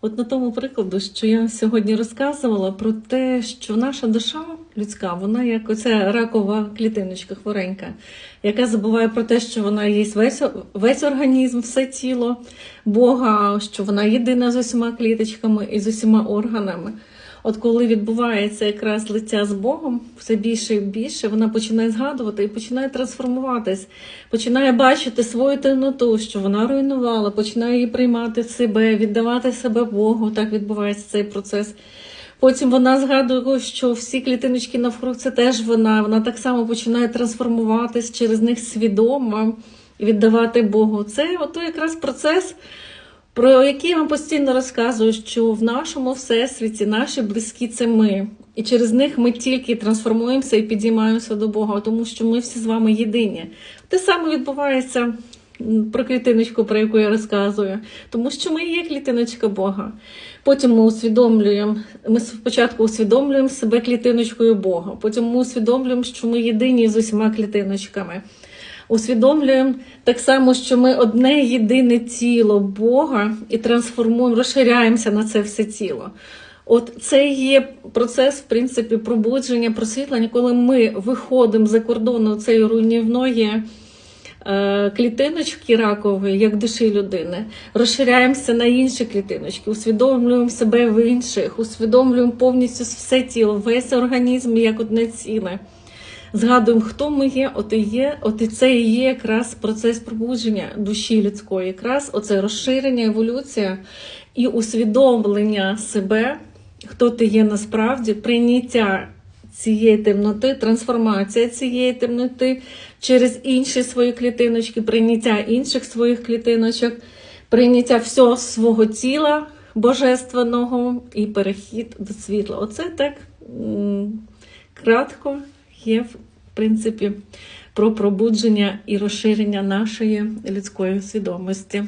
От на тому прикладу, що я сьогодні розказувала про те, що наша душа людська, вона як оця ракова клітиночка хворенька, яка забуває про те, що вона є весь, весь організм, все тіло Бога, що вона єдина з усіма кліточками і з усіма органами. От коли відбувається якраз лиця з Богом, все більше і більше, вона починає згадувати і починає трансформуватись, починає бачити свою темноту, що вона руйнувала, починає її приймати в себе, віддавати себе Богу. Так відбувається цей процес. Потім вона згадує, що всі клітиночки навкруг це теж вона. Вона так само починає трансформуватись через них свідомо і віддавати Богу. Це ото якраз процес про який я вам постійно розказую, що в нашому всесвіті наші близькі це ми. І через них ми тільки трансформуємося і підіймаємося до Бога, тому що ми всі з вами єдині. Те саме відбувається про клітиночку, про яку я розказую, тому що ми є клітиночка Бога. Потім ми усвідомлюємо, ми спочатку усвідомлюємо себе клітиночкою Бога, потім ми усвідомлюємо, що ми єдині з усіма клітиночками усвідомлюємо так само, що ми одне єдине тіло Бога і трансформуємо, розширяємося на це все тіло. От це є процес, в принципі, пробудження, просвітлення, коли ми виходимо за кордону цієї руйнівної е, клітиночки ракової, як душі людини, розширяємося на інші клітиночки, усвідомлюємо себе в інших, усвідомлюємо повністю все тіло, весь організм як одне ціле. Згадуємо, хто ми є, от і є, от і це і є якраз процес пробудження душі людської, якраз оце розширення, еволюція і усвідомлення себе, хто ти є насправді, прийняття цієї темноти, трансформація цієї темноти через інші свої клітиночки, прийняття інших своїх клітиночок, прийняття всього свого тіла божественного і перехід до світла. Оце так кратко є, в принципі, про пробудження і розширення нашої людської свідомості.